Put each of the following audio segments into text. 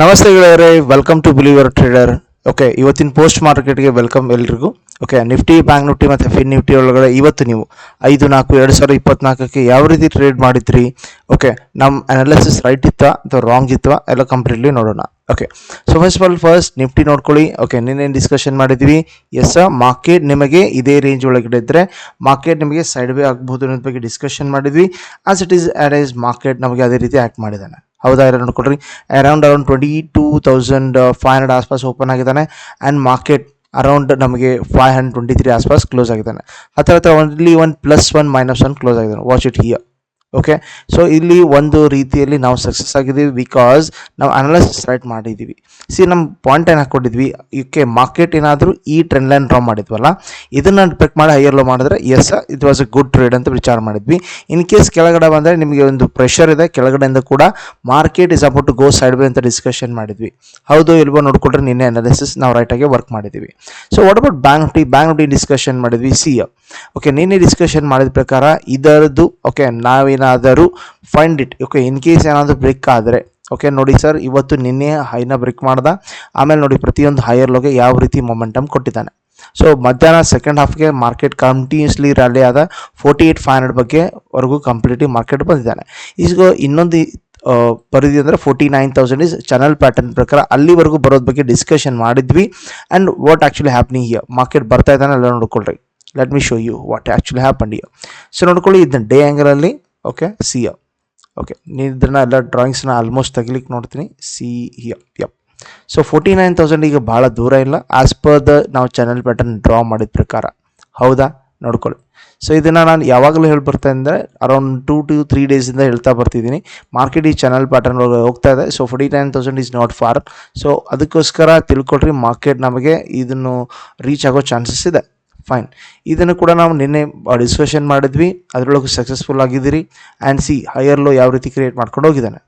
ನಮಸ್ತೆ ಗೆಳೆಯರೆ welcome to Believer Trader okay ಇವತ್ತಿನ ಪೋಸ್ಟ್ ಮಾರ್ಕೆಟ್ಗೆ ವೆಲ್ಕಮ್ ಎಲ್ರಿಗೂ. ಓಕೆ ನಿಫ್ಟಿ ಬ್ಯಾಂಕ್ ನಿಫ್ಟಿ ಮತ್ತು ಫಿನ್ ನಿಫ್ಟಿ ಒಳಗಡೆ ಇವತ್ತು ನೀವು ಐದು ನಾಲ್ಕು ಎರಡು ಸಾವಿರದ ಇಪ್ಪತ್ನಾಲ್ಕಕ್ಕೆ ಯಾವ ರೀತಿ ಟ್ರೇಡ್ ಮಾಡಿದ್ರಿ? ಓಕೆ ನಮ್ಮ ಅನಾಲಿಸಿಸ್ ರೈಟ್ ಇತ್ತಾ ಅಥವಾ ರಾಂಗ್ ಇತ್ತಾ ಎಲ್ಲ ಕಂಪ್ಲೀಟ್ಲಿ ನೋಡೋಣ. Okay so first of all first Nifty ನೋಡ್ಕೊಳ್ಳಿ. ಓಕೆ ನಿನ್ನೇನು ಡಿಸ್ಕಷನ್ ಮಾಡಿದ್ವಿ. ಎಸ್ ಮಾರ್ಕೆಟ್ ನಿಮಗೆ ಇದೇ ರೇಂಜ್ ಒಳಗಡೆ ಇದ್ದರೆ ಮಾರ್ಕೆಟ್ ನಿಮಗೆ ಸೈಡ್ ವೇ ಆಗ್ಬೋದು ಅನ್ನೋದ್ರ ಬಗ್ಗೆ ಡಿಸ್ಕಷನ್ ಮಾಡಿದ್ವಿ. As it is add is market ನಮಗೆ ಅದೇ ರೀತಿ ಆ್ಯಕ್ಟ್ ಮಾಡಿದ್ದಾನೆ. ಹೌದಾ? ಇರೋ ನೋಡ್ಕೊಳ್ರಿ. Around around twenty two thousand five hundred ಆಸ್ಪಾಸ್ open ಆಗಿದ್ದಾನೆ. ಆ್ಯಂಡ್ ಮಾರ್ಕೆಟ್ ಅರೌಂಡ್ ನಮಗೆ ಫೈವ್ ಹಂಡ್ರೆಡ್ ಟ್ವೆಂಟಿ ತ್ರೀ ಆಸ್ಪಾಸ್ ಕ್ಲೋಸ್ ಆಗಿದ್ದಾನೆ. ಹತ್ರ ಹತ್ರ only one plus one minus one close ಆಗಿದ್ದಾನೆ. Watch it here okay so ಇಲ್ಲಿ ಒಂದು ರೀತಿಯಲ್ಲಿ ನಾವು ಸಕ್ಸಸ್ ಆಗಿದ್ದೀವಿ ಬಿಕಾಸ್ ನಾವು ಅನಾಲಿಸಿಸ್ ರೈಟ್ ಮಾಡಿದ್ದೀವಿ. ಸಿ ನಮ್ಮ ಪಾಯಿಂಟ್ ಏನು ಹಾಕ್ಕೊಂಡಿದ್ವಿ? ಇದಕ್ಕೆ ಮಾರ್ಕೆಟ್ ಏನಾದರೂ ಈ ಟ್ರೆಂಡ್ ಲೈನ್ ಡ್ರಾ ಮಾಡಿದ್ವಲ್ಲ? ಇದನ್ನು ಡಿಪೆಕ್ಟ್ ಮಾಡಿ ಹೈಯರ್ ಲೋ ಮಾಡಿದ್ರೆ yes it was a good trade ಅಂತ ವಿಚಾರ ಮಾಡಿದ್ವಿ. ಇನ್ ಕೇಸ್ ಕೆಳಗಡೆ ಬಂದರೆ ನಿಮಗೆ ಒಂದು ಪ್ರೆಷರ್ ಇದೆ, ಕೆಳಗಡೆಯಿಂದ ಕೂಡ market is about to go side by ಅಂತ ಡಿಸ್ಕಷನ್ ಮಾಡಿದ್ವಿ. ಹೌದು ಇಲ್ವೋ ನೋಡ್ಕೊಂಡ್ರೆ ನಿನ್ನೆ ಅನಾಲಿಸಿಸ್ ನಾವು ರೈಟಾಗಿ ವರ್ಕ್ ಮಾಡಿದ್ದೀವಿ. So what about bank Nifty bank Nifty discussion ಮಾಡಿದ್ವಿ ಸಿ ಓಕೆ ನಿನ್ನೆ ಡಿಸ್ಕಷನ್ ಮಾಡಿದ ಪ್ರಕಾರ ಇದರದ್ದು ಓಕೆ ನಾವೇನಾದರೂ find it okay in case ಏನಾದರೂ ಬ್ರೇಕ್ ಆದರೆ ಓಕೆ ನೋಡಿ ಸರ್ ಇವತ್ತು ನಿನ್ನೆ ಹೈನ ಬ್ರೇಕ್ ಮಾಡ್ದ, ಆಮೇಲೆ ನೋಡಿ ಪ್ರತಿಯೊಂದು ಹೈಯರ್ ಲೋಗೆ ಯಾವ ರೀತಿ ಮೊಮೆಂಟಮ್ ಕೊಟ್ಟಿದ್ದಾನೆ. ಸೊ ಮಧ್ಯಾಹ್ನ ಸೆಕೆಂಡ್ ಹಾಫ್ಗೆ ಮಾರ್ಕೆಟ್ ಕಂಟಿನ್ಯೂಸ್ಲಿ ರ್ಯಾಲಿ ಆದ ಫೋರ್ಟಿ ಏಯ್ಟ್ ಫೈವ್ ಹಂಡ್ರೆಡ್ ಬಗ್ಗೆ ವರೆಗೂ ಕಂಪ್ಲೀಟ್ಲಿ ಮಾರ್ಕೆಟ್ ಬಂದಿದ್ದಾನೆ. ಈಗ ಇನ್ನೊಂದು ಪರಿಧಿ ಅಂದರೆ forty nine thousand is channel pattern ಪ್ರಕಾರ ಅಲ್ಲಿವರೆಗೂ ಬರೋದ್ ಬಗ್ಗೆ ಡಿಸ್ಕಷನ್ ಮಾಡಿದ್ವಿ. And what actually happening here market ಬರ್ತಾ ಇದ್ದಾನೆ, ಎಲ್ಲ ನೋಡ್ಕೊಳ್ರಿ. Let me show you what actually happen you so ನೋಡ್ಕೊಳ್ಳಿ, ಇದನ್ನ ಡೇ ಆ್ಯಂಗಲಲ್ಲಿ ಓಕೆ ಸಿ ಓಕೆ ನೀವು ಇದನ್ನ ಎಲ್ಲ ಡ್ರಾಯಿಂಗ್ಸ್ನ ಆಲ್ಮೋಸ್ಟ್ ತೆಗಿಲಿಕ್ಕೆ ನೋಡ್ತೀನಿ. See yup so forty nine thousand ಈಗ ಭಾಳ ದೂರ ಇಲ್ಲ. ಆ್ಯಸ್ ಪರ್ ದ ನಾವು ಚಾನಲ್ ಪ್ಯಾಟರ್ನ್ ಡ್ರಾ ಮಾಡಿದ ಪ್ರಕಾರ. ಹೌದಾ? ನೋಡ್ಕೊಳ್ಳಿ. ಸೊ ಇದನ್ನು ನಾನು ಯಾವಾಗಲೂ ಹೇಳಿ ಬರ್ತಾ ಇದ್ದರೆ ಅರೌಂಡ್ ಟೂ ಟು ತ್ರೀ ಡೇಸಿಂದ ಹೇಳ್ತಾ ಬರ್ತಿದ್ದೀನಿ. ಮಾರ್ಕೆಟ್ ಈ ಚಾನಲ್ ಪ್ಯಾಟರ್ನ್ ಒಳಗೆ ಹೋಗ್ತಾ ಇದೆ. So forty nine thousand is not far so ಅದಕ್ಕೋಸ್ಕರ ತಿಳ್ಕೊಳ್ರಿ ಮಾರ್ಕೆಟ್ ನಮಗೆ ಇದನ್ನು ರೀಚ್ ಆಗೋ ಚಾನ್ಸಸ್ ಇದೆ. ಫೈನ್ ಇದನ್ನು ಕೂಡ ನಾವು ನಿನ್ನೆ ಡಿಸ್ಕಷನ್ ಮಾಡಿದ್ವಿ. ಅದರೊಳಗೆ ಸಕ್ಸಸ್ಫುಲ್ ಆಗಿದ್ದೀರಿ. ಆ್ಯಂಡ್ ಸಿ ಹೈಯರ್ ಲೋ ಯಾವ ರೀತಿ ಕ್ರಿಯೇಟ್ ಮಾಡ್ಕೊಂಡು ಹೋಗಿದ್ದಾನೆ.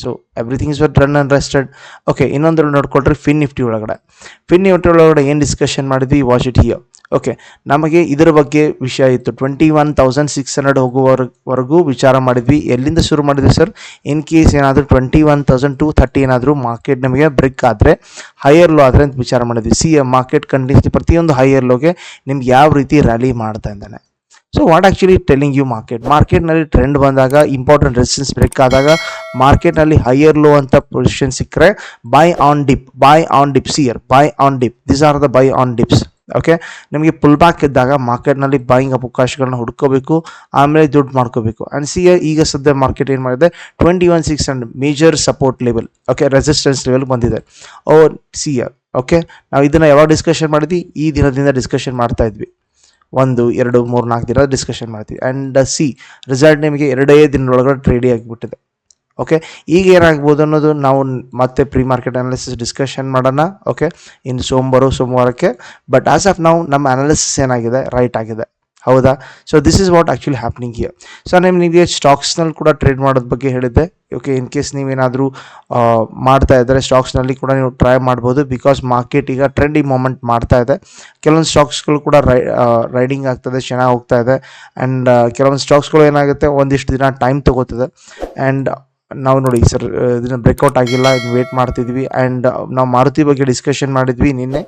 So everything is what run and rested okay ಇನ್ನೊಂದು ನೋಡ್ಕೊಳ್ರಿ. ಫಿನ್ ನಿಫ್ಟಿ ಒಳಗಡೆ. ಫಿನ್ ನಿಫ್ಟಿ ಒಳಗಡೆ ಏನು ಡಿಸ್ಕಷನ್ ಮಾಡಿದ್ವಿ? ವಾಚ್ ಇಟ್ ಹಿಯರ್ ಓಕೆ ನಮಗೆ ಇದರ ಬಗ್ಗೆ ವಿಷಯ ಇತ್ತು. Twenty one thousand six hundred ಹೋಗುವವರೆಗೂ ವಿಚಾರ ಮಾಡಿದ್ವಿ. ಎಲ್ಲಿಂದ ಶುರು ಮಾಡಿದ್ವಿ ಸರ್? ಇನ್ ಕೇಸ್ ಏನಾದರೂ twenty one thousand two thirty ಏನಾದರೂ ಮಾರ್ಕೆಟ್ ನಮಗೆ ಬ್ರೇಕ್ ಆದರೆ ಹೈಯರ್ ಲೋ ಆದರೆ ಅಂತ ವಿಚಾರ ಮಾಡಿದ್ವಿ. ಸಿ ಮಾರ್ಕೆಟ್ ಕಂಟಿನ್ಯೂಸ್ಲಿ ಪ್ರತಿಯೊಂದು ಹೈಯರ್ ಲೋಗೆ ನಿಮ್ಗೆ ಯಾವ ರೀತಿ ರ್ಯಾಲಿ ಮಾಡ್ತಾ ಇದ್ದಾನೆ. So what actually telling you market ಮಾರ್ಕೆಟ್ನಲ್ಲಿ ಟ್ರೆಂಡ್ ಬಂದಾಗ ಇಂಪಾರ್ಟೆಂಟ್ ರೆಸಿಸ್ಟೆನ್ಸ್ ಬ್ರೇಕ್ ಆದಾಗ ಮಾರ್ಕೆಟ್ನಲ್ಲಿ ಹೈಯರ್ ಲೋ ಅಂತ ಪೊಸಿಷನ್ ಸಿಕ್ಕರೆ buy on dip buy on dip see here buy on dip this are the buy on dips okay ನಿಮಗೆ pull back ಇದ್ದಾಗ ಮಾರ್ಕೆಟ್ನಲ್ಲಿ buying ಅವಕಾಶಗಳನ್ನ ಹುಡ್ಕೋಬೇಕು, ಆಮೇಲೆ ದುಡ್ಡು ಮಾಡ್ಕೋಬೇಕು. ಆ್ಯಂಡ್ ಸಿ ಈಗ ಸದ್ಯ ಮಾರ್ಕೆಟ್ ಏನು ಮಾಡಿದೆ? Twenty one six hundred major support level okay resistance level ಬಂದಿದೆ. ಓ ಸಿ ಓಕೆ ನಾವು ಇದನ್ನು ಯಾವಾಗ ಡಿಸ್ಕಷನ್ ಮಾಡಿದ್ವಿ? ಈ ದಿನದಿಂದ ಡಿಸ್ಕಷನ್ ಮಾಡ್ತಾ ಇದ್ವಿ. ಒಂದು, ಎರಡು, ಮೂರು, ನಾಲ್ಕು ದಿನ ಡಿಸ್ಕಷನ್ ಮಾಡ್ತೀವಿ. ಆ್ಯಂಡ್ ಸಿ ರಿಸಲ್ಟ್ ನಿಮಗೆ ಎರಡೇ ದಿನದೊಳಗಡೆ ಟ್ರೇಡಿ ಆಗಿಬಿಟ್ಟಿದೆ. ಓಕೆ ಈಗ ಏನಾಗ್ಬೋದು ಅನ್ನೋದು ನಾವು ಮತ್ತೆ ಪ್ರೀ ಮಾರ್ಕೆಟ್ ಅನಾಲಿಸಿಸ್ ಡಿಸ್ಕಷನ್ ಮಾಡೋಣ. ಓಕೆ ಇನ್ನು ಸೋಮವಾರ, ಸೋಮವಾರಕ್ಕೆ. ಬಟ್ ಆಸ್ ಆಫ್ ನಾವು ನಮ್ಮ ಅನಾಲಿಸಿಸ್ ಏನಾಗಿದೆ? ರೈಟ್ ಆಗಿದೆ. ಹೌದಾ? So this is what actually happening here so ನಾನು ನಿಮಗೆ ಸ್ಟಾಕ್ಸ್ನಲ್ಲಿ ಕೂಡ ಟ್ರೇಡ್ ಮಾಡೋದ ಬಗ್ಗೆ ಹೇಳಿದ್ದೆ. ಓಕೆ ಇನ್ ಕೇಸ್ ನೀವೇನಾದರೂ ಮಾಡ್ತಾ ಇದ್ದರೆ ಸ್ಟಾಕ್ಸ್ನಲ್ಲಿ ಕೂಡ ನೀವು ಟ್ರೈ ಮಾಡ್ಬೋದು. ಬಿಕಾಸ್ ಮಾರ್ಕೆಟ್ ಈಗ ಟ್ರೆಂಡಿ ಮೂಮೆಂಟ್ ಮಾಡ್ತಾ ಇದೆ. ಕೆಲವೊಂದು ಸ್ಟಾಕ್ಸ್ಗಳು ಕೂಡ ರೈ ರೈಡಿಂಗ್ ಆಗ್ತದೆ ಚೆನ್ನಾಗಿ ಹೋಗ್ತಾ ಇದೆ. ಆ್ಯಂಡ್ ಕೆಲವೊಂದು ಸ್ಟಾಕ್ಸ್ಗಳು ಏನಾಗುತ್ತೆ? ಒಂದಿಷ್ಟು ದಿನ ಟೈಮ್ ತೊಗೋತದೆ. ಆ್ಯಂಡ್ ನಾವು ನೋಡಿ ಸರ್ ಇದನ್ನು ಬ್ರೇಕೌಟ್ ಆಗಿಲ್ಲ ಇದು ವೇಟ್ ಮಾಡ್ತಿದ್ವಿ. ಆ್ಯಂಡ್ ನಾವು ಮಾರುತಿ ಬಗ್ಗೆ ಡಿಸ್ಕಷನ್ ಮಾಡಿದ್ವಿ ನಿನ್ನೆ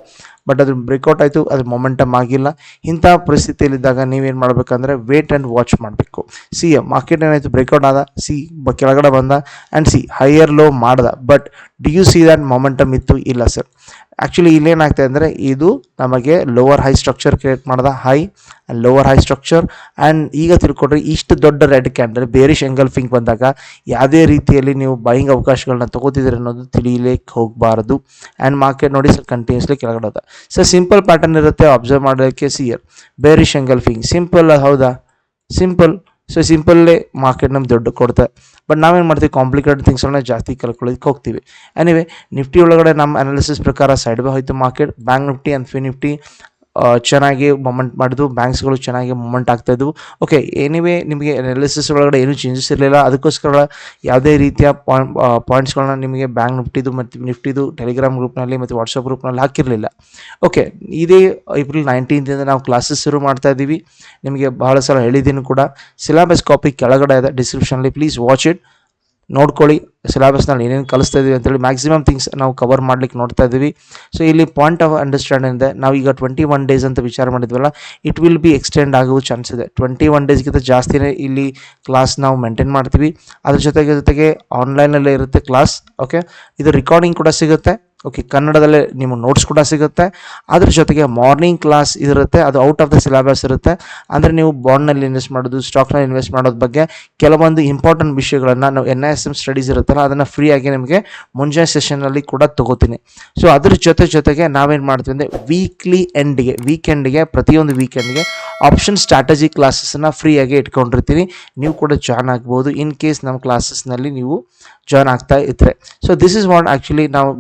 ಬಟ್ ಅದು ಬ್ರೇಕ್ಔಟ್ ಆಯಿತು, ಅದು ಮೊಮೆಂಟಮ್ ಆಗಿಲ್ಲ. ಇಂಥ ಪರಿಸ್ಥಿತಿಯಲ್ಲಿದ್ದಾಗ ನೀವೇನು ಮಾಡಬೇಕಂದ್ರೆ ವೇಟ್ ಆ್ಯಂಡ್ ವಾಚ್ ಮಾಡಬೇಕು. ಸಿ ಮಾರ್ಕೆಟ್ ಏನಾಯಿತು ಬ್ರೇಕೌಟ್ ಆದ ಸಿ ಕೆಳಗಡೆ ಬಂದ ಆ್ಯಂಡ್ ಸಿ ಹೈಯರ್ ಲೋ ಮಾಡ್ದ. But did you see that momentum ಇತ್ತು? ಇಲ್ಲ ಸರ್ ಆ್ಯಕ್ಚುಲಿ ಇಲ್ಲೇನಾಗ್ತದೆ ಅಂದರೆ ಇದು ನಮಗೆ ಲೋವರ್ ಹೈ ಸ್ಟ್ರಕ್ಚರ್ ಕ್ರಿಯೇಟ್ ಮಾಡ್ದ high and lower high structure and ಈಗ ತಿಳ್ಕೊಡ್ರಿ ಇಷ್ಟು ದೊಡ್ಡ ರೆಡ್ ಕ್ಯಾಂಡಲ್ ಬೇರಿಶ್ ಎಂಗಲ್ಫಿಂಗ್ ಬಂದಾಗ ಯಾವುದೇ ರೀತಿಯಲ್ಲಿ ನೀವು ಬೈಯಿಂಗ್ ಅವಕಾಶಗಳನ್ನ ತೊಗೋತಿದ್ದೀರಿ ಅನ್ನೋದು ತಿಳಿಲಿಕ್ಕೆ ಹೋಗಬಾರ್ದು. ಆ್ಯಂಡ್ ಮಾರ್ಕೆಟ್ ನೋಡಿ ಸರ್ ಕಂಟಿನ್ಯೂಸ್ಲಿ ಕೆಳಗಡೆ ಹೋದ. ಸರ್ ಸಿಂಪಲ್ ಪ್ಯಾಟರ್ನ್ ಇರುತ್ತೆ ಅಬ್ಸರ್ವ್ ಮಾಡೋಕ್ಕೆ see here bearish engulfing simple ಹೌದಾ? ಸಿಂಪಲ್ ಸೊ ಸಿಂಪಲ್ಲೇ ಮಾರ್ಕೆಟ್ ನಮ್ಗೆ ದೊಡ್ಡ ಕೊಡುತ್ತೆ ಬಟ್ ನಾವೇನು ಮಾಡ್ತೀವಿ? ಕಾಂಪ್ಲಿಕೇಟೆಡ್ ಥಿಂಗ್ಸ್ಗಳನ್ನ ಜಾಸ್ತಿ ಕಲ್ಕೊಳ್ಳೋದಕ್ಕೆ ಹೋಗ್ತೀವಿ. ಎನಿವೆ ನಿಫ್ಟಿ ಒಳಗಡೆ ನಮ್ಮ ಅನಾಲಿಸಿಸ್ ಪ್ರಕಾರ ಸೈಡ್ ಬೈ ಹೋಯ್ತು market bank Nifty and fin Nifty ಚೆನ್ನಾಗಿ ಮೊಮೆಂಟ್ ಮಾಡಿದ್ವು. ಬ್ಯಾಂಕ್ಸ್ಗಳು ಚೆನ್ನಾಗಿ ಮೂಮೆಂಟ್ ಆಗ್ತಾ ಇದ್ವು. ಓಕೆ ಎನಿವೇ ನಿಮಗೆ ಅನಾಲಿಸಿಸ್ ಒಳಗಡೆ ಏನೂ ಚೇಂಜಸ್ ಇರಲಿಲ್ಲ. ಅದಕ್ಕೋಸ್ಕರ ಯಾವುದೇ ರೀತಿಯ ಪಾಯಿಂಟ್ ಪಾಯಿಂಟ್ಸ್ಗಳನ್ನ ನಿಮಗೆ ಬ್ಯಾಂಕ್ ನಿಫ್ಟಿದು ಮತ್ತು ನಿಫ್ಟಿದು ಟೆಲಿಗ್ರಾಮ್ ಗ್ರೂಪ್ನಲ್ಲಿ ಮತ್ತು ವಾಟ್ಸಪ್ ಗ್ರೂಪ್ನಲ್ಲಿ ಹಾಕಿರಲಿಲ್ಲ. ಓಕೆ ಇದೇ ಏಪ್ರಿಲ್ ನೈನ್ಟೀನ್ದಿಂದ ನಾವು ಕ್ಲಾಸಸ್ ಶುರು ಮಾಡ್ತಾ ಇದ್ದೀವಿ. ನಿಮಗೆ ಬಹಳ ಸಲ ಹೇಳಿದ್ದೀನಿ ಕೂಡ. ಸಿಲೆಬಸ್ ಕಾಪಿ ಕೆಳಗಡೆ ಇದೆ. ಡಿಸ್ಕ್ರಿಪ್ಷನಲ್ಲಿ ಪ್ಲೀಸ್ ವಾಚ್ ಇಟ್ ನೋಡ್ಕೊಳ್ಳಿ ಸಿಲೆಬಸ್ನಲ್ಲಿ ಏನೇನು ಕಲಿಸ್ತಾ ಇದೀವಿ ಅಂತೇಳಿ ಮ್ಯಾಕ್ಸಿಮಮ್ ಥಿಂಗ್ಸ್ ನಾವು ಕವರ್ ಮಾಡ್ಲಿಕ್ಕೆ ನೋಡ್ತಾ ಇದ್ದೀವಿ ಸೊ ಇಲ್ಲಿ ಪಾಯಿಂಟ್ ಆಫ್ ಅಂಡರ್ಸ್ಟ್ಯಾಂಡಿಂಗ್ ಇದೆ. ನಾವು ಈಗ ಟ್ವೆಂಟಿ ಒನ್ ಡೇಸ್ ಅಂತ ವಿಚಾರ ಮಾಡಿದ್ವಲ್ಲ ಇಟ್ ವಿಲ್ ಬಿ ಎಕ್ಸ್ಟೆಂಡ್ ಆಗುವ ಚಾನ್ಸ್ ಇದೆ. ಟ್ವೆಂಟಿ ಒನ್ ಡೇಸ್ಗಿಂತ ಜಾಸ್ತಿನೇ ಇಲ್ಲಿ ಕ್ಲಾಸ್ ನಾವು ಮೇಂಟೈನ್ ಮಾಡ್ತೀವಿ. ಅದ್ರ ಜೊತೆಗೆ ಜೊತೆಗೆ ಆನ್ಲೈನಲ್ಲೇ ಇರುತ್ತೆ ಕ್ಲಾಸ್ ಓಕೆ ಇದು ರೆಕಾರ್ಡಿಂಗ್ ಕೂಡ ಸಿಗುತ್ತೆ. ಓಕೆ ಕನ್ನಡದಲ್ಲೇ ನಿಮ್ಮ ನೋಟ್ಸ್ ಕೂಡ ಸಿಗುತ್ತೆ. ಅದ್ರ ಜೊತೆಗೆ ಮಾರ್ನಿಂಗ್ ಕ್ಲಾಸ್ ಇರುತ್ತೆ, ಅದು ಔಟ್ ಆಫ್ ದ ಸಿಲೆಬಸ್ ಇರುತ್ತೆ. ಅಂದರೆ ನೀವು ಬಾಂಡ್ನಲ್ಲಿ ಇನ್ವೆಸ್ಟ್ ಮಾಡೋದು ಸ್ಟಾಕ್ನಲ್ಲಿ ಇನ್ವೆಸ್ಟ್ ಮಾಡೋದ್ರ ಬಗ್ಗೆ ಕೆಲವೊಂದು ಇಂಪಾರ್ಟೆಂಟ್ ವಿಷಯಗಳನ್ನು ನಾವು ಎನ್ ಎಸ್ ಎಂ ಸ್ಟಡೀಸ್ ಇರುತ್ತಲ್ಲ, ಅದನ್ನು ಫ್ರೀಯಾಗಿ ನಿಮಗೆ ಮುಂಜಾನೆ ಸೆಷನಲ್ಲಿ ಕೂಡ ತಗೋತೀನಿ. ಸೊ ಅದ್ರ ಜೊತೆ ಜೊತೆಗೆ ನಾವೇನು ಮಾಡ್ತೀವಿ ಅಂದರೆ ವೀಕ್ಲಿ ಎಂಡ್ಗೆ ವೀಕೆಂಡ್ಗೆ ಪ್ರತಿಯೊಂದು ವೀಕೆಂಡ್ಗೆ ಆಪ್ಷನ್ ಸ್ಟ್ರಾಟಜಿ ಕ್ಲಾಸಸ್ನ ಫ್ರೀಯಾಗಿ ಇಟ್ಕೊಂಡಿರ್ತೀನಿ ನೀವು ಕೂಡ ಜಾಯ್ನ್ ಆಗ್ಬೋದು. ಇನ್ ಕೇಸ್ ನಮ್ಮ ಕ್ಲಾಸಸ್ನಲ್ಲಿ ನೀವು ಜಾಯ್ನ್ ಆಗ್ತಾ ಇದ್ದರೆ so this is what actually ನಾವು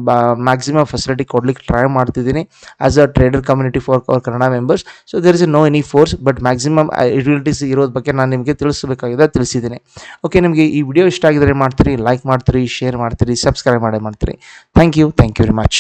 ಮ್ಯಾಕ್ಸಿಮಮ್ ಫೆಸಿಲಿಟಿ ಕೊಡ್ಲಿಕ್ಕೆ ಟ್ರೈ ಮಾಡ್ತಿದ್ದೀನಿ as a trader community for our Kannada members so there is no any force but maximum utilities ಇರೋದ್ರ ಬಗ್ಗೆ ನಾನು ನಿಮಗೆ ತಿಳಿಸಬೇಕಾಗಿದೆ ತಿಳಿಸಿದ್ದೀನಿ. ಓಕೆ ನಿಮಗೆ ಈ ವಿಡಿಯೋ ಇಷ್ಟ ಆಗಿದ್ರೆ ಮಾಡ್ತೀರಿ ಲೈಕ್ ಮಾಡ್ತೀರಿ ಶೇರ್ ಮಾಡ್ತೀರಿ ಸಬ್ಸ್ಕ್ರೈಬ್ ಮಾಡೇ ಮಾಡ್ತೀರಿ. Thank you thank you very much